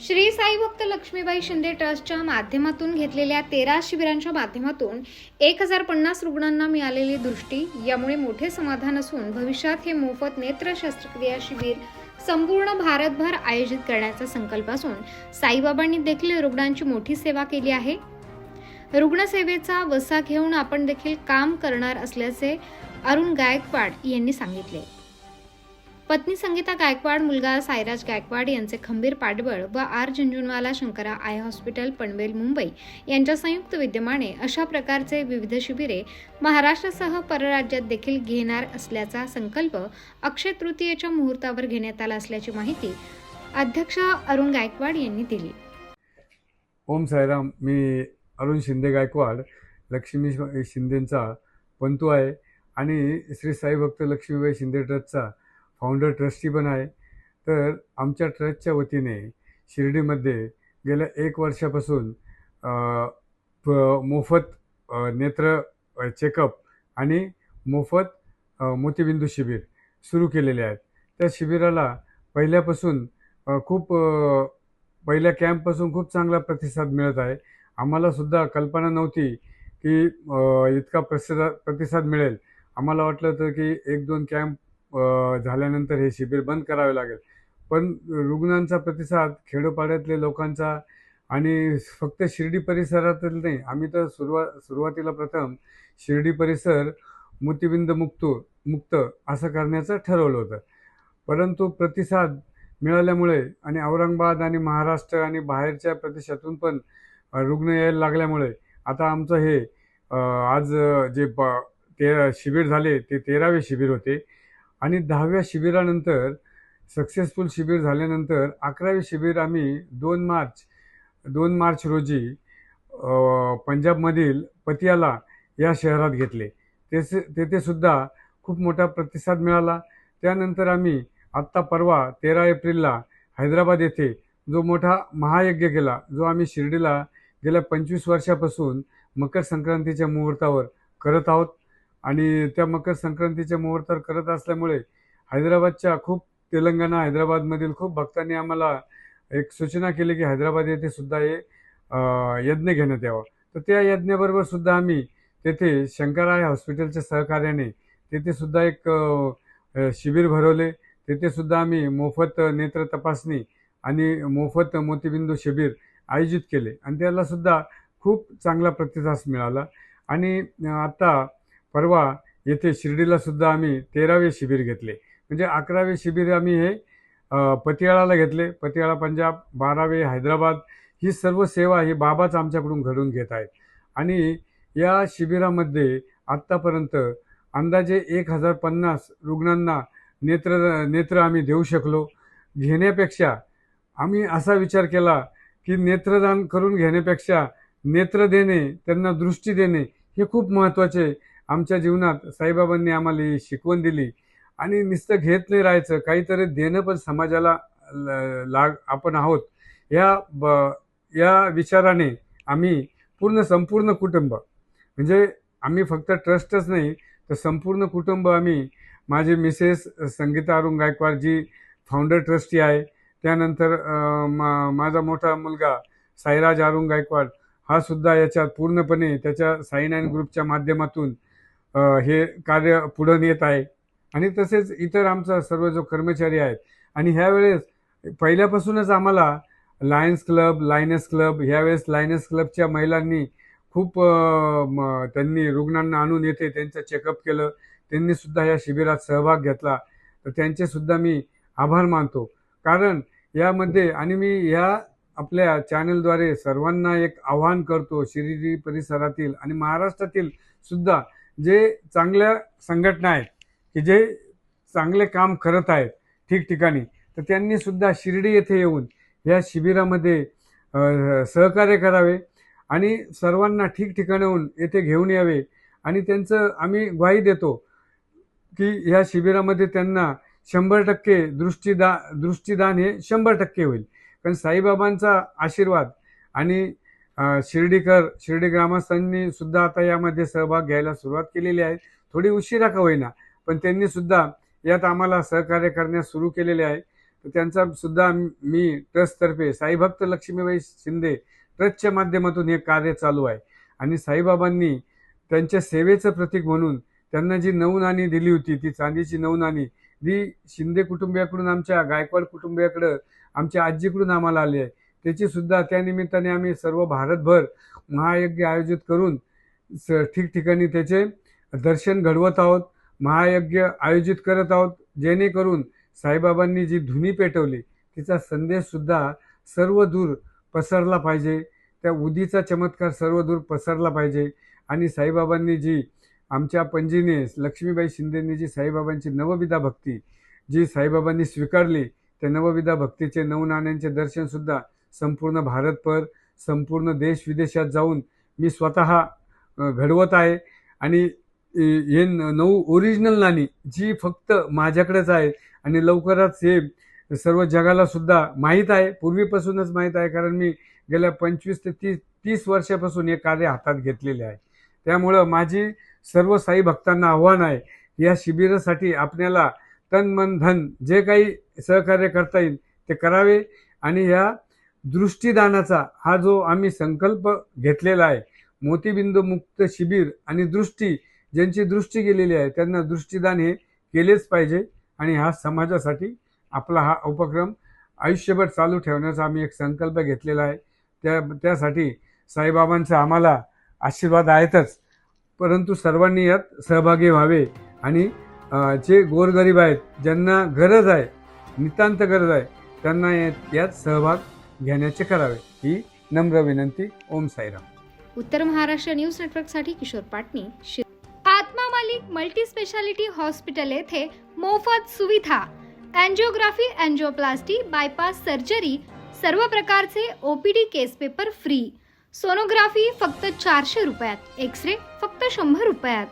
श्री साई भक्त लक्ष्मीबाई शिंदे ट्रस्टच्या माध्यमातून घेतलेल्या तेरा शिबिरांच्या माध्यमातून एक हजार पन्नास रुग्णांना मिळालेली दृष्टी यामुळे मोठे समाधान असून भविष्यात हे मोफत नेत्र शस्त्रक्रिया शिबिर संपूर्ण भारतभर आयोजित करण्याचा संकल्प असून साईबाबांनी देखील रुग्णांची मोठी सेवा केली आहे. रुग्णसेवेचा वसा घेऊन आपण देखील काम करणार असल्याचे अरुण गायकवाड यांनी सांगितले. पत्नी संगीता गायकवाड मुलगा सायराज गायकवाड यांचे खंबीर पाठबळ व R Jhunjhunwala Shankara eye hospital Panvel Mumbai यांच्या संयुक्त विद्यमाने अशा प्रकारचे विविध शिबिरे महाराष्ट्रासह परराज्यात देखील घेणार असल्याचा संकल्प अक्षय तृतीयेच्या मुहूर्तावर घेण्यात आला असल्याची माहिती अध्यक्ष अरुण गायकवाड यांनी दिली. ओम सायराम मी अरुण शिंदे गायकवाड लक्ष्मी शिंदेंचा पंतू आहे आणि श्री साई भक्त लक्ष्मीबाई शिंदे ट्रस्टचा फाउंडर ट्रस्टी पण आहे. तर आमच्या ट्रस्टच्या वतीने शिर्डीमध्ये गेल्या एक वर्षापासून प- मोफत नेत्र चेकअप आणि मोफत मोतीबिंदू शिबिर सुरू केलेले आहेत. त्या शिबिराला पहिल्यापासून खूप पहिल्या कॅम्पपासून खूप चांगला प्रतिसाद मिळत आहे. आम्हालासुद्धा कल्पना नव्हती की इतका प्रतिसाद प्रतिसाद मिळेल. आम्हाला वाटलं होतं की एक दोन कॅम्प झाल्यानंतर हे शिबिर बंद करावे लागेल. पण रुग्णांचा प्रतिसाद खेडोपाड्यातले लोकांचा आणि फक्त शिर्डी परिसरातच नाही आम्ही तर सुरुवा सुरुवातीला प्रथम शिर्डी परिसर मोतीबिंद मुक्त मुक्त असं करण्याचं ठरवलं होतं. परंतु प्रतिसाद मिळाल्यामुळे आणि औरंगाबाद आणि महाराष्ट्र आणि बाहेरच्या प्रदेशातून पण रुग्ण यायला लागल्यामुळे आता आमचं हे आज जे प ते शिबिर झाले ते तेरावे शिबिर होते. आणि दहाव्या शिबिरानंतर सक्सेसफुल शिबिर झाल्यानंतर अकरावे शिबिर आम्ही दोन मार्च दोन मार्च रोजी पंजाबमधील पतियाला या शहरात घेतले. तेचे तेथे सुद्धा खूप मोठा प्रतिसाद मिळाला. त्यानंतर आम्ही आत्ता परवा तेरा एप्रिलला हैदराबाद येथे जो मोठा महायज्ञ केला जो आम्ही शिर्डीला गेल्या पंचवीस वर्षापासून मकर संक्रांतीच्या मुहूर्तावर करत आहोत. आणि त्या मकर संक्रांतीच्या मुहूर्तावर करत असल्यामुळे हैदराबादच्या खूप तेलंगणा हैदराबादमधील खूप भक्तांनी आम्हाला एक सूचना केली की हैदराबाद येथे सुद्धा हे यज्ञ घेण्यात यावा. तर त्या यज्ञाबरोबर सुद्धा आम्ही तेथे शंकराय हॉस्पिटलच्या सहकार्याने तेथे सुद्धा एक शिबिर भरवले. तेथे सुद्धा आम्ही मोफत नेत्र तपासणी आणि मोफत मोतीबिंदू शिबिर आयोजित केले. आणि त्याला सुद्धा खूप चांगला प्रतिसाद मिळाला. आणि आता परवा येथे शिर्डीला सुद्धा आम्ही तेरावे शिबिर घेतले. म्हणजे अकरावे शिबिर आम्ही हे पतियाळाला घेतले. पतियाळा पंजाब बारावे हैदराबाद ही सर्व सेवा ही बाबाच आमच्याकडून घडून घेत आहेत. आणि या शिबिरामध्ये आत्तापर्यंत अंदाजे एक हजार पन्नास रुग्णांना नेत्र नेत्र आम्ही देऊ शकलो. घेण्यापेक्षा आम्ही असा विचार केला की नेत्रदान करून घेण्यापेक्षा नेत्र देणे त्यांना दृष्टी देणे हे खूप महत्त्वाचे आमच्या जीवनात साईबाबांनी आम्हाला ही शिकवण दिली. आणि नुसतं घेत नाही राहायचं काहीतरी देणं पण समाजाला ल- लाग आपण आहोत. या ब या विचाराने आम्ही पूर्ण संपूर्ण कुटुंब म्हणजे आम्ही फक्त ट्रस्टच नाही तर संपूर्ण कुटुंब आम्ही माझे Mrs Sangeeta Arun Gaikwad ji founder trustee आहे त्यानंतर मा माझा मोठा मुलगा साईराज अरुण गायकवाड हा सुद्धा याच्यात पूर्णपणे त्याच्या साईन अँड ग्रुपच्या माध्यमातून हे कार्य पुढं नेत आहे. आणि तसेच इतर आमचा सर्व जो कर्मचारी आहेत आणि ह्यावेळेस पहिल्यापासूनच आम्हाला लायन्स क्लब लायनस क्लब ह्यावेळेस लायनस क्लबच्या महिलांनी खूप त्यांनी रुग्णांना आणून येथे त्यांचं चेकअप केलं. त्यांनी सुद्धा या शिबिरात सहभाग घेतला. तर त्यांचे सुद्धा मी आभार मानतो. कारण यामध्ये आणि मी ह्या आपल्या चॅनलद्वारे सर्वांना एक आव्हान करतो शिर्डी परिसरातील आणि महाराष्ट्रातील सुद्धा जे चांगल्या संघटना आहेत की जे चांगले काम करत आहेत ठिकठिकाणी तर त्यांनी सुद्धा शिर्डी येथे येऊन या शिबिरामध्ये सहकार्य करावे आणि सर्वांना ठिकठिकाणाहून येथे घेऊन यावे. आणि त्यांचं आम्ही ग्वाही देतो की ह्या शिबिरामध्ये त्यांना शंभर टक्के दृष्टीदा दृष्टीदान हे शंभर टक्के होईल. कारण साईबाबांचा आशीर्वाद आणि शिर्डीकर शिर्डी ग्रामस्थांनी सुद्धा आता यामध्ये सहभाग घ्यायला सुरुवात केलेली आहे. थोडी उशिरा का होईना पण त्यांनी सुद्धा यात आम्हाला सहकार्य करण्यास सुरू केलेले आहे. तर त्यांचा सुद्धा मी ट्रस्टतर्फे साईभक्त लक्ष्मीबाई शिंदे ट्रस्टच्या माध्यमातून हे कार्य चालू आहे. आणि साईबाबांनी त्यांच्या सेवेचं प्रतीक म्हणून त्यांना जी नऊ नाणी दिली होती ती चांदीची नऊ नाणी जी शिंदे कुटुंबियाकडून आमच्या गायकवाड कुटुंबियाकडं आमच्या आजीकडून आम्हाला आली आहे. त्याची सुद्धा आम्ही सर्व भारतभर महायज्ञ आयोजित करून स ठिकठिकाणी त्याचे दर्शन घडवत आहोत महायज्ञ आयोजित करत आहोत जेणेकरून साईबाबांनी जी धुनी पेटवली तिचा संदेशसुद्धा सर्व दूर पसरला पाहिजे. त्या उदीचा चमत्कार सर्व दूर पसरला पाहिजे. आणि साईबाबांनी जी आमच्या पणजीने लक्ष्मीबाई शिंदेंनी जी साईबाबांची नवविधा भक्ती जी साईबाबांनी स्वीकारली त्या नवविधा भक्तीचे नवनाण्यांचे दर्शनसुद्धा संपूर्ण भारतभर संपूर्ण देश विदेशात जाऊन मी स्वतः घडवत आहे. आणि हे नऊ ओरिजिनल नाणी जी फक्त माझ्याकडेच आहे आणि लवकरच हे सर्व जगाला सुद्धा माहीत आहे. पूर्वीपासूनच माहीत आहे कारण मी गेल्या पंचवीस ते तीस तीस वर्षापासून हे कार्य हातात घेतलेले आहे. त्यामुळं माझी सर्व साई भक्तांना आव्हान आहे या शिबिरासाठी आपल्याला तन मन धन जे काही सहकार्य करता येईल ते करावे आणि ह्या दृष्टीदानाचा हा जो आम्ही संकल्प घेतलेला आहे मोतीबिंदू मुक्त शिबिर आणि दृष्टी ज्यांची दृष्टी गेलेली आहे त्यांना दृष्टीदान हे केलेच पाहिजे आणि हा समाजासाठी आपला हा उपक्रम आयुष्यभर चालू ठेवण्याचा आम्ही एक संकल्प घेतलेला आहे. त्या त्यासाठी साईबाबांचा आम्हाला आशीर्वाद आहेतच. परंतु सर्वांनी यात सहभागी व्हावे आणि जे गोरगरीब आहेत ज्यांना गरज आहे नितांत गरज आहे त्यांना यात यात सहभाग घेण्याचे करावे ही नम्र विनंती. ओम साईराम. उत्तर महाराष्ट्र न्यूज नेटवर्कसाठी Kishor Patni Atma Malik multi speciality hospital येथे मोफत सुविधा. अँजिओग्राफी अँजिओप्लास्टी बायपास सर्जरी सर्व प्रकारचे OPD case paper free. Sonography फक्त चारशे रुपयात एक्स रे फक्त शंभर रुपयात.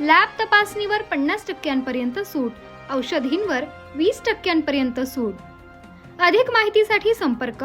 लॅब तपासणीवर पन्नास टक्क्यांपर्यंत सूट औषधींवर वीस टक्क्यांपर्यंत सूट. अधिक माहितीसाठी संपर्क